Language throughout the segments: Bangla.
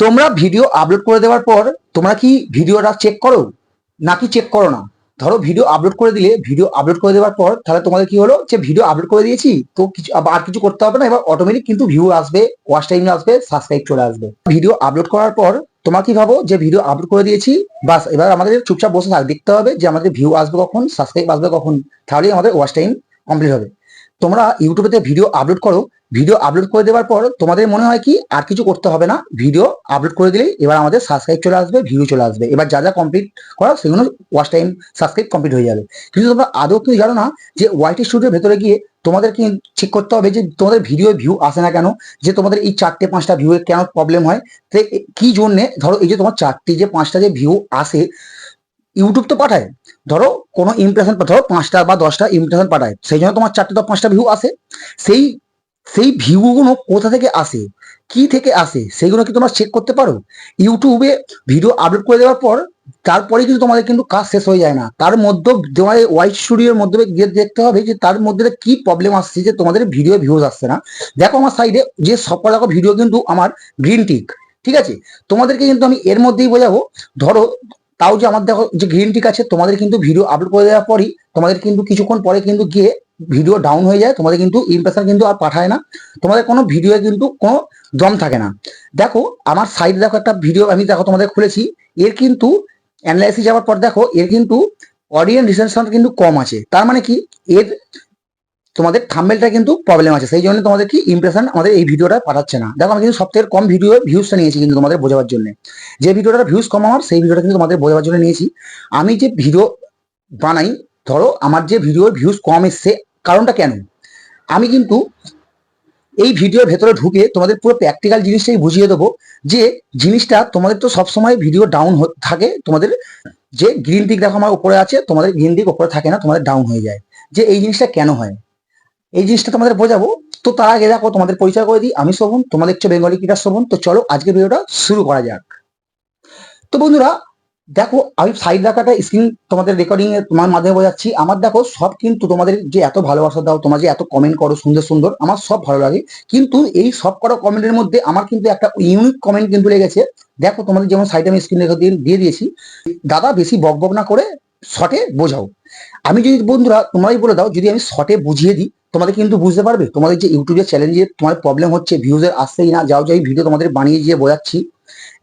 তোমরা ভিডিও আপলোড করে দেওয়ার পর তোমরা কি ভিডিওটা চেক করো? নাকি চেক করো না? ধরো ভিডিও আপলোড করে দিলে ভিডিও আপলোড করে দেওয়ার পর তাহলে তোমাদের কি হলো? যে ভিডিও আপলোড করে দিয়েছি, তো কিছু আর কিছু করতে হবে না, এবার অটোমেটিক কিন্তু ভিউ আসবে ওয়াচ টাইম আসবে সাবস্ক্রাইব চলে আসবে। ভিডিও আপলোড করার পর তোমরা কি ভাবো? যে ভিডিও আপলোড করে দিয়েছি, বাস এবার আমাদের চুপচাপ বসে থাক, দেখতে হবে যে আমাদের ভিউ আসবে কখন সাবস্ক্রাইব আসবে কখন, তাহলেই আমাদের ওয়াচ টাইম কমপ্লিট হবে। তোমরা ইউটিউবেতে ভিডিও আপলোড করো ভিডিও আপলোড করে দেওয়ার পর তোমাদের মনে হয় কি, আর কিছু করতে হবে না। ভিডিও আপলোড করে দিলেই এবার আমাদের সাবস্ক্রাইব চলে আসবে ভিউ চলে আসবে। এবার যা যা কমপ্লিট করা, সেগুলো ওয়াচ টাইম সাবস্ক্রাইব কমপ্লিট হয়ে যাবে। কিন্তু তোমরা আদৌ তুমি জানো না যে ওয়াইটি স্টুডিওর ভেতরে গিয়ে তোমাদের কি চেক করতে হবে যে তোমাদের ভিডিও ভিউ আসে না কেন? যে তোমাদের এই চারটে, পাঁচটা ভিউ কেন প্রবলেম হয়? তো কি জন্যে? ধরো এই যে তোমার চারটি যে, পাঁচটা যে ভিউ আসে ইউটিউব তো পাঠায়। ধরো কোনো ইমপ্রেশন ধরো পাঁচটা বা দশটা ইমপ্রেশন পাঠায়। সেই জন্য তোমার চারটে তো পাঁচটা ভিউ আসে। সেই সেই ভিউগুলো কোথা থেকে আসে? কি থেকে আসে? সেগুলো কি তোমরা চেক করতে পারো? ইউটিউবে ভিডিও আপলোড করে দেওয়ার পর তারপরে কিন্তু তোমাদের কিন্তু কাজ শেষ হয়ে যায় না। তার মধ্যে তোমাদের ওয়াইট স্টুডিওর মধ্যে গিয়ে দেখতে হবে যে তার মধ্যে কি প্রবলেম আসছে যে তোমাদের ভিডিও ভিউজ আসছে না। দেখো আমার সাইডে যে সব দেখো ভিডিও কিন্তু আমার গ্রিন টিক ঠিক আছে? তোমাদেরকে কিন্তু আমি এর মধ্যেই বোঝাবো। ধরো, তাও যে আমার দেখো যে গ্রিন টিক আছে, তোমাদের কিন্তু ভিডিও আপলোড করে দেওয়ার পরই তোমাদের কিন্তু কিছুক্ষণ পরে কিন্তু গিয়ে ভিডিও ডাউন হয়ে যায়, তোমাদের কিন্তু ইমপ্রেশন কিন্তু আর পাঠায় না। তোমাদের কোনো ভিডিও কিন্তু কোনো দম থাকে না। দেখো, আমার সাইডে দেখো একটা ভিডিও আমি দেখো তোমাদের খুলেছি। এর কিন্তু অ্যানালাইসিস যাওয়ার পর দেখো, এর কিন্তু অডিয়েন্স রিসেনশন কিন্তু কম আছে। তার মানে কি? এর তোমাদের থাম্বেলটা কিন্তু প্রবলেম আছে। সেই জন্য তোমাদের কি ইমপ্রেশন আমাদের এই ভিডিওটা পাঠাচ্ছে না। দেখো, আমি কিন্তু সব থেকে কম ভিডিও ভিউজটা নিয়েছি কিন্তু তোমাদের বোঝাবার জন্য। যে ভিডিওটা ভিউজ কম আমার সেই ভিডিওটা কিন্তু তোমাদের বোঝাবার জন্য নিয়েছি। আমি যে ভিডিও বানাই, ধরো, আমার যে ভিডিওর ভিউজ কম এসছে কারণটা কেন? আমি কিন্তু এই ভিডিওর ভেতরে ঢুকে তোমাদের পুরো প্র্যাকটিক্যাল জিনিসটাই বুঝিয়ে দেবো যে জিনিসটা তোমাদের তো সবসময় ভিডিও ডাউন থাকে, তোমাদের যে গ্রিন টিক দেখো আমার উপরে আছে, তোমাদের গ্রিন টিক উপরে থাকে না, তোমাদের ডাউন হয়ে যায়। যে এই জিনিসটা কেন হয়? এই জিনিসটা তোমাদের বোঝাবো, তো তার আগে দেখো তোমাদের পরিচয় করে দিই, আমি শোভন তোমাদের হচ্ছে বেঙ্গলি কিটার শোভন তো চলো আজকের ভিডিওটা শুরু করা যাক। তো বন্ধুরা দেখো, আমি সাইড রাখাটা স্ক্রিন তোমাদের রেকর্ডিং এ তোমার মাধ্যমে বোঝাচ্ছি। আমার দেখো, সব কিন্তু তোমাদের যে এত ভালোবাসা দাও, তোমরা যে এত কমেন্ট করো সুন্দর সুন্দর, আমার সব ভালো লাগে। কিন্তু এই সব করা কমেন্টের মধ্যে আমার কিন্তু একটা ইউনিক কমেন্ট কিন্তু লেগেছে। দেখো, তোমাদের যেমন সাইডে আমি স্ক্রিন রেখে দিয়ে দিয়ে দিয়েছি। দাদা, বেশি বক বক না করে শর্টে বোঝাও। আমি যদি বন্ধুরা, তোমরাই বলে দাও, যদি আমি শর্টে বুঝিয়ে দিই, তোমাদের কিন্তু বুঝতে পারবে। তোমাদের যে ইউটিউবের চ্যালেঞ্জে তোমার প্রবলেম হচ্ছে ভিউজের আসছেই না যাও যাই ভিডিও তোমাদের বানিয়ে দিয়ে বোঝাচ্ছি।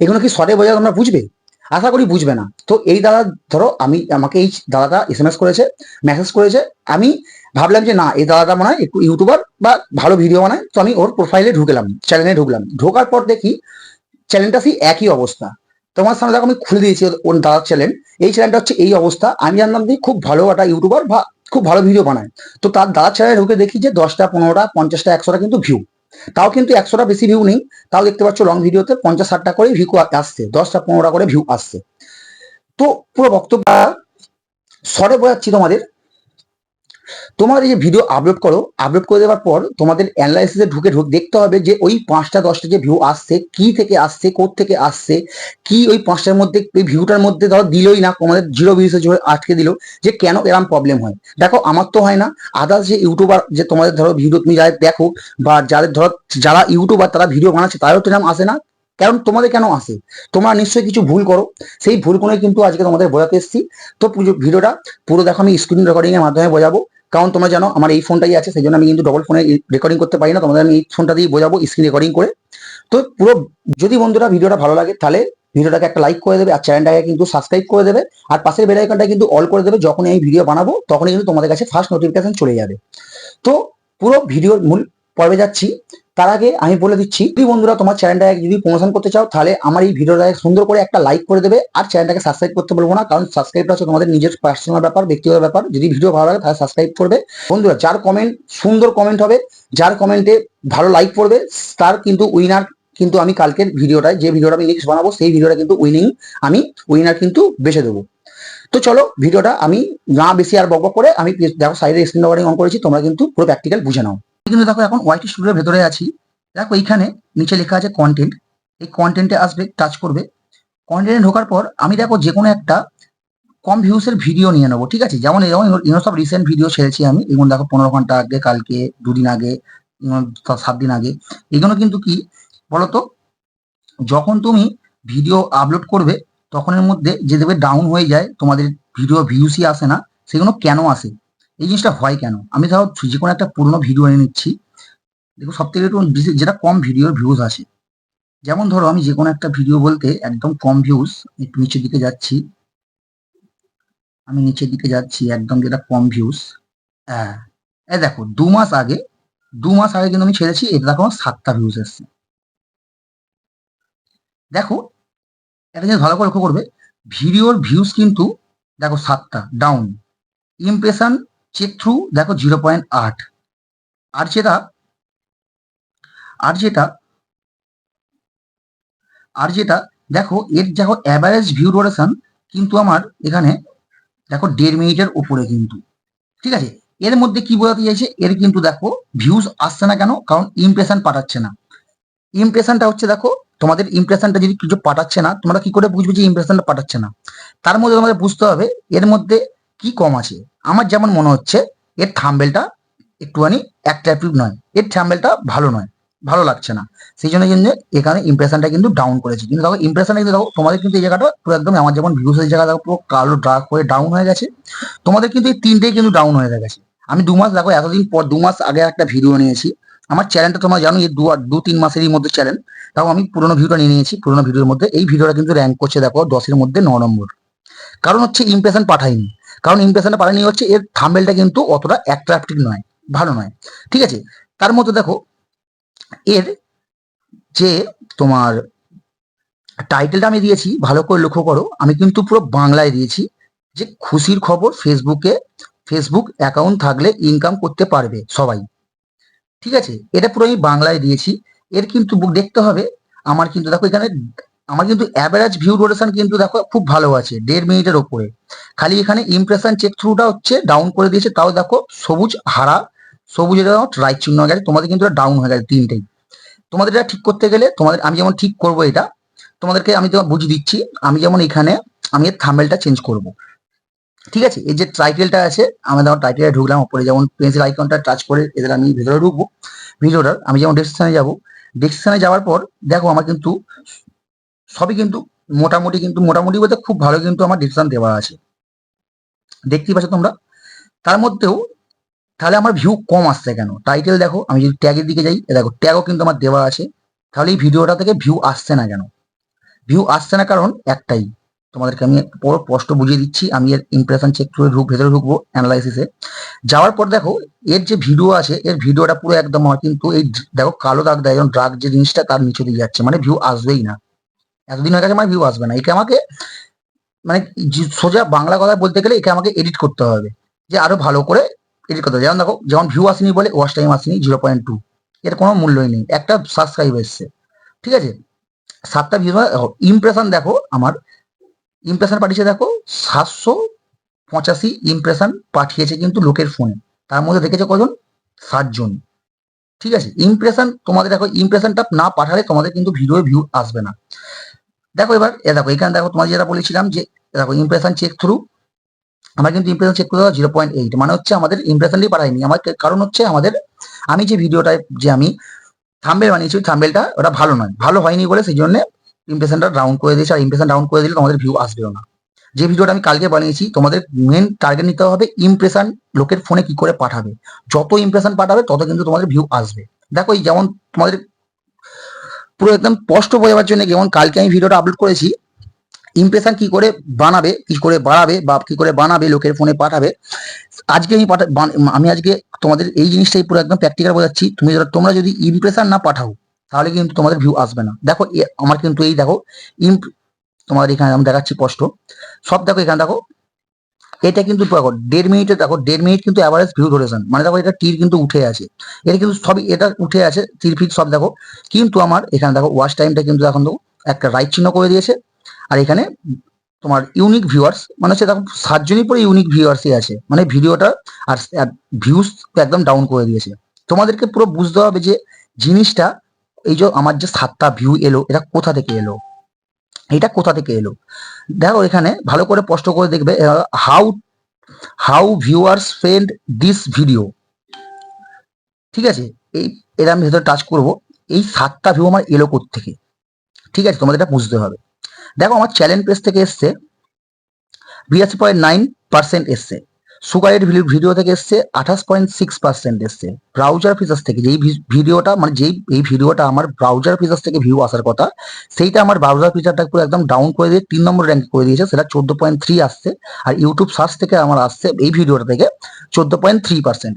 এগুলো কি শর্টে বোঝা তোমরা বুঝবে? আশা করি বুঝবে না। তো এই দাদা, ধরো আমি, আমাকে এই দাদাটা এস এম এস করেছে মেসেজ করেছে, আমি ভাবলাম যে না, এই দাদাটা মনে হয় একটু ইউটিউবার বা ভালো ভিডিও বানায়, তো আমি ওর প্রোফাইলে ঢুকলাম চ্যানেলে ঢুকলাম। ঢোকার পর দেখি চ্যানেলটা সেই একই অবস্থা। তোমার সামনে দেখো আমি খুলে দিয়েছি ওর- দাদার চ্যানেল এই চ্যানেলটা হচ্ছে এই অবস্থা। আমি জানলাম যে খুব ভালো একটা ইউটিউবার বা খুব ভালো ভিডিও বানায়। তো তার দাদার চ্যানেলে ঢুকে দেখি যে দশটা, পনেরোটা, পঞ্চাশটা, একশোটা কিন্তু ভিউ তাও কিন্তু একশোটা বেশি ভিউ নেই। তাও দেখতে পাচ্ছ লং ভিডিওতে পঞ্চাশ ষাটটা করে ভিউ আসছে, দশটা পনেরোটা করে ভিউ আসছে। তো পুরো বক্তব্য সরে বোঝাচ্ছি তোমাদের। তোমার যে ভিডিও আপলোড করো আপলোড করে দেওয়ার পর তোমাদের অ্যানালাইসিসে ঢুকে ঢুক, দেখতে হবে যে ওই পাঁচটা, দশটা যে ভিউ আসছে, কি থেকে আসছে থেকে আসছে, কি ওই পাঁচটার মধ্যে ওই ভিউটার মধ্যে ধরো দিলই না, তোমাদের জিরো ভিউসে আটকে দিল, যে কেন এরম প্রবলেম হয়? দেখো, আমার তো হয় না আদার্স যে ইউটিউবার যে তোমাদের ধরো ভিডিও তুমি যাদের দেখো, বা যাদের ধরো, যারা ইউটিউবার তারা ভিডিও বানাচ্ছে, তারাও তো এরকম আসে না? কারণ তোমাদের কেন আসে? তোমরা নিশ্চয়ই কিছু ভুল করো, সেই ভুলগুলোই কিন্তু আজকে তোমাদের বোঝাতে এসেছি। তো ভিডিওটা পুরো দেখো, আমি স্ক্রিন রেকর্ডিং এর মাধ্যমে বোঝাবো। কারণ তোমরা জানো, আমার এই ফোনটাই আছে, সেই জন্য আমি কিন্তু ডবল ফোনে রেকর্ডিং করতে পারি না, তোমাদের আমি এই ফোনটা দিয়ে বোঝাবো স্ক্রিন রেকর্ডিং করে। তো পুরো, যদি বন্ধুরা ভিডিওটা ভালো লাগে, তাহলে ভিডিওটাকে একটা লাইক করে দেবে, আর চ্যানেলটাকে কিন্তু সাবস্ক্রাইব করে দেবে, আর পাশের বেল আইকনটা কিন্তু অল করে দেবে, যখনই আমি ভিডিও বানাবো, তখনই কিন্তু তোমাদের কাছে ফার্স্ট নোটিফিকেশন চলে যাবে। তো পুরো ভিডিওর মূল পর্বে যাচ্ছি। তার আগে আমি বলে দিচ্ছি, যদি বন্ধুরা তোমার চ্যানেলটাকে যদি প্রমোশন করতে চাও, তাহলে আমার এই ভিডিওটাকে সুন্দর করে একটা লাইক করে দেবে আর চ্যানেলটাকে সাবস্ক্রাইব করতে বলব না, কারণ সাবস্ক্রাইবটা হচ্ছে তোমাদের নিজের পার্সোনাল ব্যাপার, ব্যক্তিগত ব্যাপার। যদি ভিডিও ভালো লাগে, তাহলে সাবস্ক্রাইব করবে। বন্ধুরা, যার কমেন্ট সুন্দর কমেন্ট হবে, যার কমেন্টে ভালো লাইক পড়বে তার কিন্তু উইনার কিন্তু আমি কালকের ভিডিওটায়, যে ভিডিওটা আমি নেক্সট বানাবো, সেই ভিডিওটা কিন্তু উইনিং আমি উইনার কিন্তু বেছে দেবো। তো চলো, ভিডিওটা আমি না বেশি আর বকবক করে, আমি দেখো সাইডে স্ক্রিন অন করেছি, তোমরা কিন্তু পুরো প্র্যাকটিক্যাল বুঝে নাও। কিন্তু দেখো এখন ওয়াইটি স্টুডিওর ভেতরে আছি। দেখো এইখানে নিচে লেখা আছে কন্টেন্ট এই কন্টেন্টে আসবে টাচ করবে। কন্টেন্টে ঢোকার পর আমি দেখো যে কোনো একটা কম ভিউসের ভিডিও নিয়ে নেব, ঠিক আছে? যেমন যেমন সব রিসেন্ট ভিডিও ছেড়েছি আমি। এগুলো দেখো পনেরো ঘণ্টা আগে, কালকে, দুদিন আগে সাত দিন আগে। এগুলো কিন্তু কি বলতো? যখন তুমি ভিডিও আপলোড করবে, তখনের মধ্যে যে দেবে ডাউন হয়ে যায়, তোমাদের ভিডিও ভিউসই আসে না, সেগুলো কেন আসে? এই জিনিসটা হয় কেন? আমি ধরো যে কোনো একটা পুরোনো ভিডিও এনে নিচ্ছি। দেখো সব থেকে একটু যেটা কম ভিডিওর ভিউজ আসে। যেমন ধরো আমি যে কোনো একটা ভিডিও বলতে একদম কম ভিউজ একটু নিচের দিকে যাচ্ছি। আমি নিচের দিকে যাচ্ছি, একদম যেটা কম ভিউজ হ্যাঁ এই দেখো, দু মাস আগে, দু মাস আগে কিন্তু আমি ছেড়েছি এটা দেখো সাতটা ভিউজ এসছে। দেখো, একটা জিনিস ভালো করে লক্ষ্য করবে ভিডিওর ভিউজ কিন্তু, দেখো সাতটা ডাউন ইমপ্রেশন চেক থ্রু দেখো জিরো পয়েন্ট আট আর যেটা আর যেটা আর যেটা, দেখো এর দেখো অ্যাভারেজ ভিউ ডোরেশন কিন্তু আমার এখানে দেখো দেড় মিনিটের উপরে কিন্তু। ঠিক আছে? এর মধ্যে কি বোঝাতে চাইছে? এর কিন্তু দেখো ভিউজ আসছে না কেন? কারণ ইমপ্রেশন পাঠাচ্ছে না। ইমপ্রেশনটা হচ্ছে দেখো, তোমাদের ইমপ্রেশনটা যদি কিছু পাঠাচ্ছে না, তোমরা কি করে বুঝবে যে ইমপ্রেশনটা পাঠাচ্ছে না? তার মধ্যে তোমাদের বুঝতে হবে, এর মধ্যে কি কম আছে? আমার যেমন মনে হচ্ছে, এর থাম্বেলটা একটুখানি অ্যাট্রাক্টিভ নয়। এর থাম্বেলটা ভালো নয়। ভালো লাগছে না। সেই জন্য কিন্তু এখানে ইমপ্রেশনটা কিন্তু ডাউন করেছে। কিন্তু দেখো ইমপ্রেশনটা কিন্তু দেখো, তোমাদের কিন্তু এই জায়গাটা পুরো একদম আমার যেমন ভিউস এই জায়গা দেখো পুরো কালো ডার্ক হয়ে ডাউন হয়ে গেছে। তোমাদের কিন্তু এই তিনটেই কিন্তু ডাউন হয়ে গেছে। আমি দু মাস দেখো, এতদিন পর দু মাস আগে একটা ভিডিও নিয়েছি। আমার চ্যানেলটা তোমরা জানো, এই দু দু তিন মাসেরই মধ্যে চ্যানেল তাও আমি পুরোনো ভিডিওটা নিয়ে নিয়েছি, পুরোনো ভিডিওর মধ্যে। এই ভিডিওটা কিন্তু র্যাঙ্ক করছে দেখো, দশের মধ্যে ন নম্বর। কারণ হচ্ছে ইমপ্রেশন পাঠাইনি। কারণ ইমপ্রেশনটা পাঠাইনি হচ্ছে এর থাম্বেলটা কিন্তু অতটা অ্যাট্রাক্টিভ নয়, ভালো নয়। ঠিক আছে? তার মধ্যে দেখো, এর যে তোমার টাইটেলটা আমি দিয়েছি, ভালো করে লক্ষ্য করো, আমি কিন্তু পুরো বাংলায় দিয়েছি যে খুশির খবর ফেসবুকে ফেসবুক অ্যাকাউন্ট থাকলে ইনকাম করতে পারবে সবাই। ঠিক আছে? এটা পুরো আমি বাংলায় দিয়েছি। এর কিন্তু দেখতে হবে। আমার কিন্তু দেখো এখানে আমার কিন্তু অ্যাভারেজ ভিউ ডোরেশন কিন্তু দেখো খুব ভালো আছে, দেড় মিনিটের ওপরে। খালি এখানে ইমপ্রেশন চেক থ্রুটা হচ্ছে ডাউন করে দিয়েছে, তাও দেখো সবুজ হারা, সবুজ এটা রাইট চিহ্ন হয়ে গেছে, তোমাদের কিন্তু ডাউন হয়ে গেছে তিনটেই। তোমাদের এটা ঠিক করতে গেলে তোমাদের, আমি যেমন ঠিক করব এটা, তোমাদেরকে আমি তোমার বুঝিয়ে দিচ্ছি, আমি যেমন এখানে, আমি এর থাম্বেলটা চেঞ্জ করব। ঠিক আছে? এই যে টাইটেলটা আছে, আমি যেমন টাইটেলে ঢুকলাম, উপরে যেমন পেন্সিল আইকনটা টাচ করে এদের আমি ভেতরে ঢুকবো। ভিডিওটার, আমি যেমন ডেসক্রিপশনে যাব ডেসক্রিপশনে যাওয়ার পর, দেখো আমার কিন্তু সবই কিন্তু মোটামুটি কিন্তু মোটামুটি বলতে খুব ভালো কিন্তু আমার ডিসক্রিপশন দেওয়া আছে। দেখতেই পাচ্ছ তোমরা। তার মধ্যেও তাহলে আমার ভিউ কম আসছে কেন? টাইটেল দেখো, আমি যদি ট্যাগের দিকে যাই দেখো ট্যাগও কিন্তু আমার দেওয়া আছে। তাহলে এই ভিডিওটা থেকে ভিউ আসছে না কেন? ভিউ আসছে না কারণ একটাই, তোমাদেরকে আমি পুরো স্পষ্ট বুঝিয়ে দিচ্ছি, আমি এর ইমপ্রেশন চেক করে ঢুক, ভেতরে ঢুকবো অ্যানালাইসিসে যাওয়ার পর দেখো, এর যে ভিডিও আছে, এর ভিডিওটা পুরো একদম আমার কিন্তু এই দেখো, কালো দাগ দেয় ড্রাগ যে জিনিসটা, তার নিচে দিয়ে যাচ্ছে। মানে ভিউ আসবেই না। এতদিন হয়ে গেছে মানে ভিউ আসবে না। একে আমাকে মানে সোজা বাংলা কথা বলতে গেলে একে আমাকে এডিট করতে হবে। যে আরও ভালো করে এডিট করতে হবে। যেমন দেখো, যেমন ভিউ আসেনি বলে ওয়াচ টাইম আসেনি জিরো পয়েন্ট টু এর কোনো মূল্যই নেই। একটা সাবস্ক্রাইব এসছে। ঠিক আছে? সাতটা ভিউ ইমপ্রেশন দেখো আমার। ইমপ্রেশন পাঠিয়েছে দেখো, সাতশো পঁচাশি ইমপ্রেশন পাঠিয়েছে কিন্তু লোকের ফোনে তার মধ্যে দেখেছে কজন? ষাটজন ঠিক আছে? ইমপ্রেশন তোমাদের দেখো ইমপ্রেশনটা না পাঠালে তোমাদের কিন্তু ভিডিও ভিউ আসবে না। দেখো এবার, এ দেখো, এখানে দেখো তোমার যেটা বলেছিলাম যে দেখো ইমপ্রেশন চেক থ্রু আমার কিন্তু ইমপ্রেশন চেক করে দেওয়া জিরো পয়েন্ট এইট মানে হচ্ছে আমাদের ইমপ্রেশনটাই পাঠায়নি আমার কারণ হচ্ছে আমাদের, আমি যে ভিডিওটা যে আমি থাম্বেল বানিয়েছি থাম্বেলটা ওটা ভালো নয়। ভালো হয়নি বলে সেই জন্য ইমপ্রেশনটা ডাউন করে দিয়েছি, আর ইমপ্রেশন ডাউন করে দিলে তোমাদের ভিউ আসবেও না। যে ভিডিওটা আমি কালকে বানিয়েছি, তোমাদের মেন টার্গেট নিতে হবে ইমপ্রেশন লোকের ফোনে কি করে পাঠাবে। যত ইমপ্রেশন পাঠাবে, তত কিন্তু তোমাদের ভিউ আসবে। দেখো এই যেমন তোমাদের পুরো একদম স্পষ্ট বোঝাবার জন্য যেমন কালকে আমি ভিডিওটা আপলোড করেছি। ইমপ্রেশন কি করে বানাবে, কি করে বাড়াবে বা কি করে বানাবে, লোকের ফোনে পাঠাবে। আজকে আমি পাঠা আমি আজকে তোমাদের এই জিনিসটাই পুরো একদম প্র্যাকটিক্যাল বোঝাচ্ছি। তুমি তোমরা যদি ইমপ্রেশন না পাঠাও, তাহলে কিন্তু তোমাদের ভিউ আসবে না। দেখো আমার কিন্তু এই দেখো ইম তোমাদের এখানে আমি দেখাচ্ছি স্পষ্ট। সব দেখো, এখানে দেখো এটা কিন্তু দেখো, দেড় মিনিটে দেখো, দেড় মিনিট কিন্তু অ্যাভারেজ ভিউ ডুরেশন মানে দেখো এটা তীর কিন্তু উঠে আছে। এটা কিন্তু সবই, এটা উঠে আছে, তীর ফিট সব দেখো। কিন্তু আমার এখানে দেখো ওয়াচ টাইমটা কিন্তু এখন দেখো, একটা রাইট চিহ্ন করে দিয়েছে। আর এখানে তোমার ইউনিক ভিউয়ার্স মানে হচ্ছে দেখো, সাতজনই পরে ইউনিক ভিউয়ার্সই আছে। মানে ভিডিওটা আর ভিউজ একদম ডাউন করে দিয়েছে। তোমাদেরকে পুরো বুঝতে হবে যে জিনিসটা, এই যে আমার যে সাতটা ভিউ এলো, এটা কোথা থেকে এলো? এটা কোথা থেকে এলো? দেখো এখানে ভালো করে স্পষ্ট করে দেখবে how how viewers friend this video ঠিক আছে? এই, এর আমি ভেতরে টাচ করব। এই সাতটা ভিউ আমার এলো থেকে ঠিক আছে? তোমাদের এটা বুঝতে হবে। দেখো আমার চ্যালেঞ্জ পেজ থেকে এসছে, বিরাশি পয়েন্ট নাইন পার্সেন্ট এসছে। সুগারের ভিডিও থেকে এসছে, আঠাশ পয়েন্ট সিক্স পার্সেন্ট এসছে। ব্রাউজার ফিচার্স থেকে যেই ভিডিওটা মানে যেই, এই ভিডিওটা আমার ব্রাউজার ফিচার্স থেকে ভিউ আসার কথা, সেইটা আমার ব্রাউজার ফিচারটা পুরো একদম ডাউন করে দিয়ে, তিন নম্বর র্যাঙ্ক করে দিয়েছে, সেটা চোদ্দ পয়েন্ট থ্রি আসছে। আর ইউটিউব সার্চ থেকে আমার আসছে এই ভিডিওটা থেকে চোদ্দ পয়েন্ট থ্রি পার্সেন্ট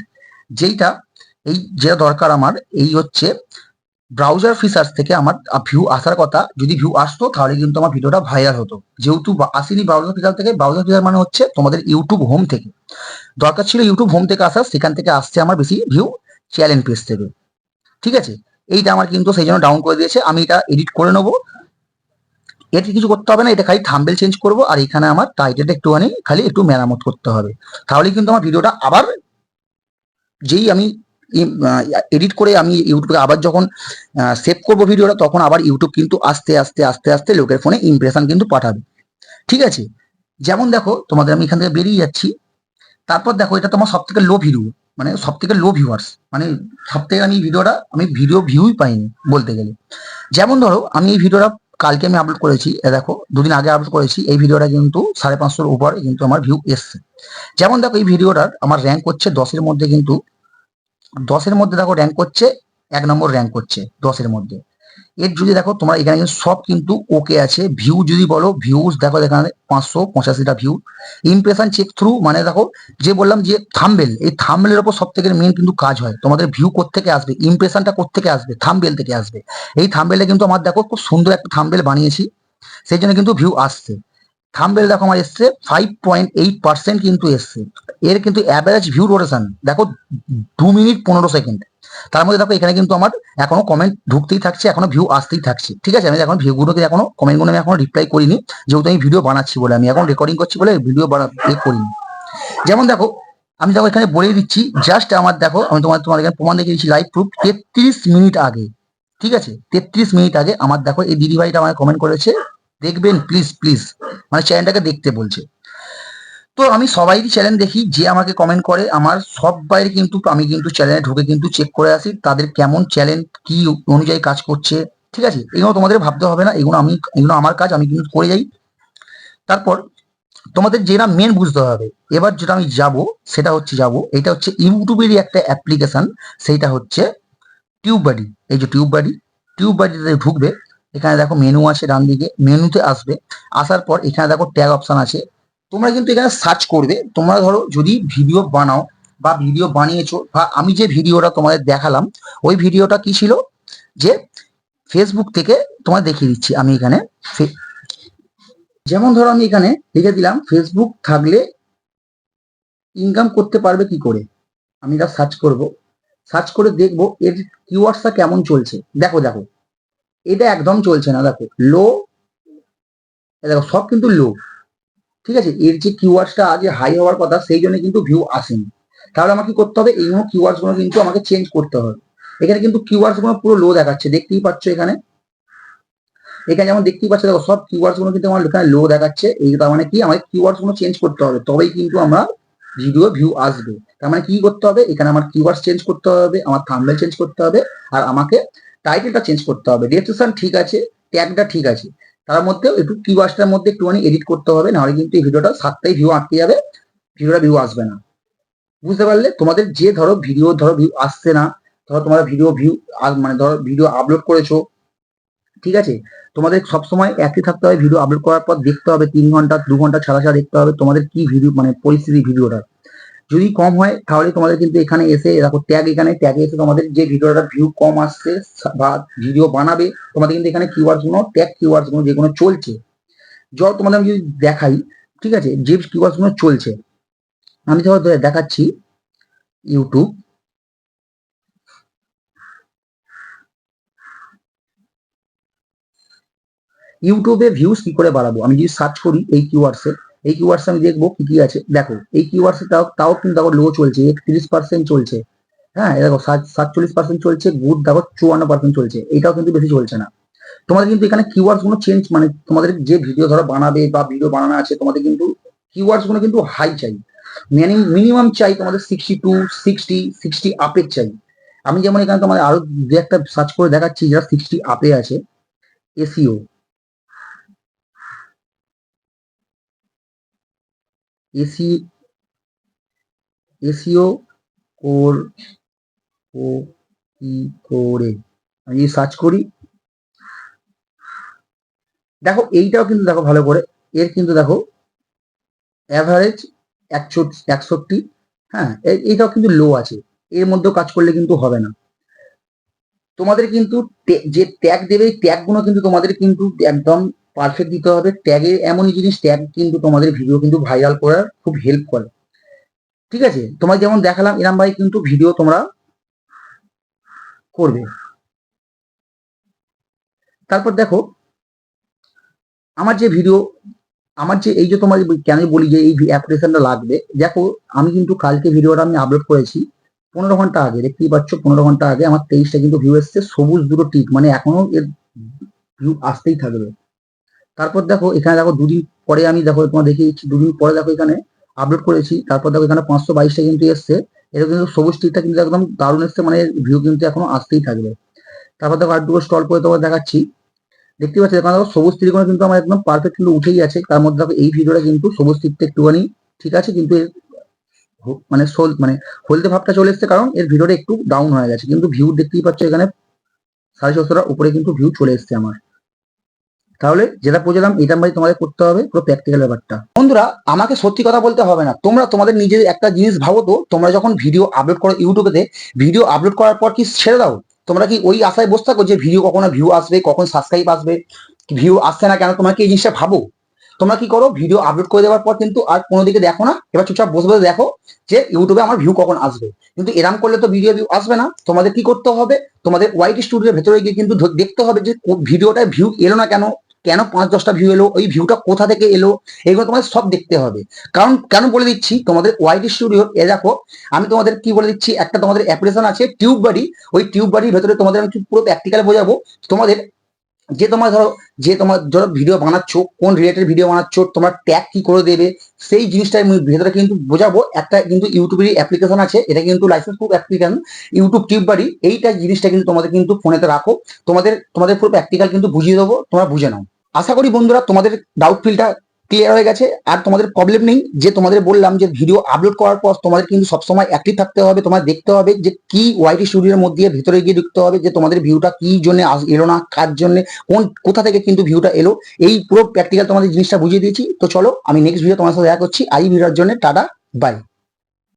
যেইটা, এই যেটা দরকার আমার, এই হচ্ছে ব্রাউজার ফিচার্স থেকে আমার ভিউ আসার কথা, যদি ভিউ আসতো, তাহলে কিন্তু আমার ভিডিওটা ভাইরাল হতো। যেহেতু আসেনি ব্রাউজার ফিচার থেকে ব্রাউজার ফিচার মানে হচ্ছে তোমাদের ইউটিউব হোম থেকে। দরকার ছিল ইউটিউব হোম থেকে আসা, সেখান থেকে আসছে আমার বেশি ভিউ চ্যালেঞ্জ পেজ থেকে। ঠিক আছে? এইটা আমার কিন্তু সেই জন্য ডাউন করে দিয়েছে, আমি এটা এডিট করে নেব। এটি কিছু করতে হবে না, এটা খালি থাম্বেল চেঞ্জ করব, আর এখানে আমার টাইটেলটা একটুখানি খালি একটু মেরামত করতে হবে। তাহলে কিন্তু আমার ভিডিওটা আবার, যেই আমি এডিট করে আমি ইউটিউবে আবার যখন সেভ করব ভিডিওটা তখন আবার ইউটিউব কিন্তু আস্তে আস্তে আস্তে আস্তে লোকের ফোনে ইমপ্রেশন কিন্তু পাঠাবে। ঠিক আছে? যেমন দেখো, তোমাদের আমি এখান থেকে বেরিয়ে যাচ্ছি। তারপর দেখো, এটা তোমার সব থেকে লো ভিডিও মানে সব থেকে লো ভিউয়ার্স মানে সব থেকে আমি ভিডিওটা আমি ভিডিও ভিউই পাইনি বলতে গেলে। যেমন ধরো, আমি এই ভিডিওটা কালকে আমি আপলোড করেছি দেখো, দুদিন আগে আপলোড করেছি, এই ভিডিওটা কিন্তু সাড়ে পাঁচশোর উপরে কিন্তু আমার ভিউ এসছে। যেমন দেখো, এই ভিডিওটার আমার র্যাঙ্ক করছে দশের মধ্যে কিন্তু দশের মধ্যে দেখো র্যাঙ্ক করছে, এক নম্বর র্যাঙ্ক করছে দশের মধ্যে। এর যদি দেখো তোমরা এখানে সব কিন্তু ওকে আছে। ভিউ যদি বলো ভিউজ দেখো এখানে পাঁচশো পঁচাশিটা ভিউ ইমপ্রেশন চেক থ্রু মানে দেখো যে বললাম যে থাম্বেল এই থাম্বেলের উপর সব থেকে মেন কিন্তু কাজ হয়। তোমাদের ভিউ থেকে আসবে ইমপ্রেশনটা থেকে আসবে থাম্বেল থেকে আসবে। এই থাম্বেলে কিন্তু আমার দেখো খুব সুন্দর একটা থাম্বেল বানিয়েছি। সেই জন্য কিন্তু ভিউ আসছে। থাম্বেল দেখো আমার এসছে ফাইভ পয়েন্ট এইট পার্সেন্ট কিন্তু এসছে। এর কিন্তু অ্যাভারেজ ভিউ রোটেশন দেখো দু মিনিট পনেরো সেকেন্ড তার মধ্যে দেখো এখানে কিন্তু আমার এখনও কমেন্ট ঢুকতেই থাকছে, এখনও ভিউ আসতেই থাকছে। ঠিক আছে, আমি এখন ভিউগুলোকে এখনও কমেন্টগুলো আমি এখনও রিপ্লাই করিনি, যেহেতু আমি ভিডিও বানাচ্ছি বলে, আমি এখন রেকর্ডিং করছি বলে ভিডিও বানা করিনি। যেমন দেখো, আমি দেখো এখানে বলে দিচ্ছি জাস্ট আমার দেখো, আমি তোমার তোমার এখানে প্রমাণ দেখে দিচ্ছি লাইভ প্রুফ তেত্রিশ মিনিট আগে। ঠিক আছে, তেত্রিশ মিনিট আগে আমার দেখো এই দিদি ভাইটা আমাকে কমেন্ট করেছে দেখবেন প্লিজ প্লিজ মানে চ্যানেলটাকে দেখতে বলছে। তো আমি সবাইরই চ্যানেল দেখি, যে আমাকে কমেন্ট করে, আমার সবাই কিন্তু, আমি কিন্তু চ্যানেলে ঢুকে কিন্তু চেক করে আসি, তাদের কেমন চ্যানেল কি অনুযায়ী কাজ করছে, ঠিক আছে? এগুলো তোমাদের ভাবতে হবে না, এগুলো আমি, এগুলো আমার কাজ, আমি কিন্তু করে যাই। তারপর তোমাদের যেটা মেন বুঝতে হবে, এবার যেটা আমি যাব, সেটা হচ্ছে যাব, এটা হচ্ছে ইউটিউবেরই একটা অ্যাপ্লিকেশন সেইটা হচ্ছে টিউব বাডি এই যে টিউব বাডি টিউব বাডিতে ঢুকবে এখানে দেখো মেনু আছে ডান দিকে মেনুতে আসবে। আসার পর এখানে দেখো ট্যাগ অপশন আছে। তোমরা কিন্তু এখানে সার্চ করবে। তোমরা ধরো যদি ভিডিও বানাও বা ভিডিও বানিয়েছো বা আমি যে ভিডিওটা তোমাদের দেখালাম, ওই ভিডিওটা কি ছিল? যে ফেসবুক থেকে তোমার দেখিয়ে দিচ্ছি আমি এখানে। যেমন ধরো আমি এখানে লিখে দিলাম ফেসবুক থাকলে ইনকাম করতে পারবে কি করে? আমি এটা সার্চ করব। সার্চ করে দেখব এর কিওয়ার্ডসটা কেমন চলছে। দেখো দেখো। এটা একদম চলছে না, দেখো লো দেখো, সব কিন্তু লো ঠিক আছে? এর যে কিওয়ার্ডসটা আগে হাই হওয়ার কথা, সেই জন্য কিন্তু ভিউ আসেনি। তাহলে আমাকে করতে হবে? এই কিওয়ার্ডসগুলো কিন্তু আমাকে চেঞ্জ করতে হবে। এখানে কিন্তু কিওয়ার্ডসগুলো পুরো লো দেখাচ্ছে, দেখতেই পাচ্ছ এখানে? এখানে যেমন দেখতেই পাচ্ছ, দেখো, সব কিওয়ার্ডসগুলো কিন্তু আমার এখানে লো দেখাচ্ছে। এই তার মানে কি? আমাকে কিওয়ার্ডসগুলো চেঞ্জ করতে হবে, তবেই কিন্তু আমরা ভিডিও ভিউ আসবে। তার মানে কি করতে হবে? এখানে আমার কিওয়ার্ডস চেঞ্জ করতে হবে, আমার থাম্বনেল চেঞ্জ করতে হবে, আর আমাকে টাইটেলটা চেঞ্জ করতে হবে। ডেসক্রিপশন ঠিক আছে ট্যাগটা ঠিক আছে। তার মধ্যেও একটু কিওয়ার্ডসটার মধ্যে একটুখানি এডিট করতে হবে, নাহলে কিন্তু এই ভিডিওটা সাতটাই ভিউ আটকে যাবে ভিডিওটা ভিউ আসবে না। বুঝতে পারলে? তোমাদের যে ধরো ভিডিও ধরো ভিউ আসছে না, ধরো তোমার ভিডিও ভিউ মানে ধরো ভিডিও আপলোড করেছ, ঠিক আছে? তোমাদের সবসময় একই থাকতে হবে ভিডিও আপলোড করার পর দেখতে হবে, তিন ঘণ্টা, দু ঘণ্টা ছাড়া ছাড়া দেখতে হবে, তোমাদের কি ভিডিও মানে পরিস্থিতি ভিডিওটা যদি কম হয়, তাহলে তোমাদের কিন্তু এখানে এসে, দেখো ট্যাগ এখানে ট্যাগে এসে তোমাদের যে ভিডিওটা ভিউ কম আসছে, বা ভিডিও বানাবে, তোমাদের কিন্তু এখানে কিওয়ার্ডসগুলো ট্যাগ কিওয়ার্ডসগুলো যেগুলো চলছে। য তোমাদের আমি যদি দেখাই, ঠিক আছে, যে কিওয়ার্ডসগুলো চলছে, আমি ধরো দেখাচ্ছি ইউটিউব ইউটিউবে ভিউজ কি করে বাড়াবো? আমি যদি সার্চ করি এই কিওয়ার্ডসে এই কিওয়ার্ডস আমি দেখব কি কি আছে। দেখো, এই কিওয়ার্ডস তাও তাও কিন্তু দেখো লো চলছে, একত্রিশ পার্সেন্ট চলছে। হ্যাঁ দেখো সাতচল্লিশ পার্সেন্ট চলছে গুড দেখো চুয়ান্ন পার্সেন্ট চলছে, এটাও কিন্তু বেশি চলছে না। তোমাদের কিন্তু এখানে কিওয়ার্ডসগুলো চেঞ্জ মানে তোমাদের যে ভিডিও ধরো বানাবে বা ভিডিও বানানো আছে, তোমাদের কিন্তু কিওয়ার্ডসগুলো কিন্তু হাই চাই। মিনিমাম চাই তোমাদের সিক্সটি টু সিক্সটি সিক্সটি আপের চাই। আমি যেমন এখানে তোমাদের আরও দু একটা সার্চ করে দেখাচ্ছি, যারা সিক্সটি আপে আছে এসিও এসি, এসিও কোর, ও কি করে। আমি সার্চ করি, দেখো এইটাও কিন্তু দেখো ভালো করে। এর কিন্তু দেখো অ্যাভারেজ একশো, একষট্টি হ্যাঁ এইটাও কিন্তু লো আছে। এর মধ্যেও কাজ করলে কিন্তু হবে না। তোমাদের কিন্তু যে ট্যাগ দেবে, এই ট্যাগগুলো কিন্তু তোমাদের কিন্তু একদম পারফেক্ট দিতে হবে। ট্যাগে এমনই জিনিস ট্যাগ কিন্তু তোমাদের ভিডিও কিন্তু ভাইরাল করার খুব হেল্প করে। ঠিক আছে? তোমার যেমন দেখালাম এরম ভাই কিন্তু ভিডিও তোমরা করবে। তারপর দেখো, আমার যে ভিডিও আমার যে এই যে তোমার কেন বলি যে এই অ্যাপ্লিকেশনটা লাগবে, দেখো, আমি কিন্তু কালকে ভিডিওটা আমি আপলোড করেছি পনেরো ঘণ্টা আগে, দেখতেই পাচ্ছ, পনেরো ঘণ্টা আগে আমার তেইশটা কিন্তু ভিউ এসছে, সবুজ দুটো টিক মানে এখনও এর ভিউ আসতেই থাকবে। তারপর দেখো, এখানে দেখো দুদিন পরে আমি দেখো তোমার দেখিয়েছি দুদিন পরে দেখো এখানে আপলোড করেছি, তারপর দেখো এখানে পাঁচশো বাইশটা কিন্তু এসছে। এটা কিন্তু সবুজ টিকটা কিন্তু একদম দারুণ এসছে মানে ভিউ কিন্তু এখনও আসতেই থাকবে। তারপর দেখো আর দুটো স্টল করে তোমার দেখাচ্ছি। দেখতে পাচ্ছি দেখো সবুজ ত্রিকোণ কিন্তু আমার একদম পারফেক্ট কিন্তু উঠেই আছে। তার মধ্যে দেখো এই ভিডিওটা কিন্তু সবুজ তীরটা একটুখানি ঠিক আছে, কিন্তু এর মানে সোল মানে হলদে ভাবটা চলে এসছে, কারণ এর ভিডিওটা একটু ডাউন হয়ে গেছে। কিন্তু ভিউ দেখতেই পাচ্ছ এখানে সাড়ে ছশোটার উপরে কিন্তু ভিউ চলে এসছে আমার। তাহলে যেটা বুঝলাম, এটা মানে তোমাদের করতে হবে পুরো প্র্যাকটিক্যাল ব্যাপারটা। বন্ধুরা, আমাকে সত্যি কথা বলতে হবে না। তোমরা তোমাদের নিজের একটা জিনিস ভাবো তো, তোমরা যখন ভিডিও আপলোড করো ইউটিউবেতে ভিডিও আপলোড করার পর কি ছেড়ে দাও? তোমরা কি ওই আশায় বসে থাকো যে ভিডিও কখনো ভিউ আসবে, কখন সাবস্ক্রাইব আসবে? ভিউ আসছে না কেন? তোমরা কি এই জিনিসটা ভাবো? তোমরা কি করো? ভিডিও আপলোড করে দেওয়ার পর কিন্তু আর কোনো দিকে দেখো না? এবার চুপচাপ বসে বসে দেখো যে ইউটিউবে আমার ভিউ কখন আসবে। কিন্তু এরম করলে তো ভিডিও ভিউ আসবে না। তোমাদের কি করতে হবে? তোমাদের ওয়াইটি স্টুডিওর ভেতরে গিয়ে কিন্তু দেখতে হবে যে কো- ভিডিওটা ভিউ এলো না কেন? কেন পাঁচ দশটা ভিউ এলো? ওই ভিউটা কোথা থেকে এলো? এগুলো তোমাদের সব দেখতে হবে। কারণ কেন বলে দিচ্ছি? তোমাদের ওয়াইটি স্টুডিও এ দেখো, আমি তোমাদের কি বলে দিচ্ছি? একটা তোমাদের অ্যাপ্লিকেশন আছে টিউব বাড়ি ওই টিউব বাড়ির ভেতরে তোমাদের আমি পুরো প্র্যাকটিক্যাল বোঝাবো। তোমাদের যে তোমার ধরো, যে তোমার ধরো ভিডিও বানাচ্ছ, কোন রিলেটেড ভিডিও বানাচ্ছ, তোমার ট্যাগ কি করে দেবে, সেই জিনিসটা আমি ভেতরে কিন্তু বোঝাবো। একটা কিন্তু ইউটিউবের অ্যাপ্লিকেশন আছে, এটা কিন্তু licence proof application YouTube tube বাড়ি এইটা জিনিসটা কিন্তু তোমাদের কিন্তু ফোনেতে রাখো। তোমাদের তোমাদের পুরো প্র্যাকটিক্যাল কিন্তু বুঝিয়ে দেবো, তোমরা বুঝে নাও। আশা করি বন্ধুরা তোমাদের ডাউট ফিলটা ক্লিয়ার হয়ে গেছে। আর তোমাদের প্রবলেম নেই যে তোমাদের বললাম যে ভিডিও আপলোড করার পর তোমাদের কিন্তু সবসময় অ্যাক্টিভ থাকতে হবে তোমার দেখতে হবে যে কি ওয়াইটি স্টুডিওর মধ্যে ভেতরে গিয়ে দেখতে হবে যে তোমাদের ভিউটা কি জন্য এলো না, কার জন্য, কোন, কোথা থেকে কিন্তু ভিউটা এলো। এই পুরো প্র্যাকটিক্যাল তোমাদের জিনিসটা বুঝিয়ে দিয়েছি। তো চলো আমি নেক্সট ভিডিও তোমার সাথে দেখা করছি। আই ভিডিওর জন্য, টাটা বাই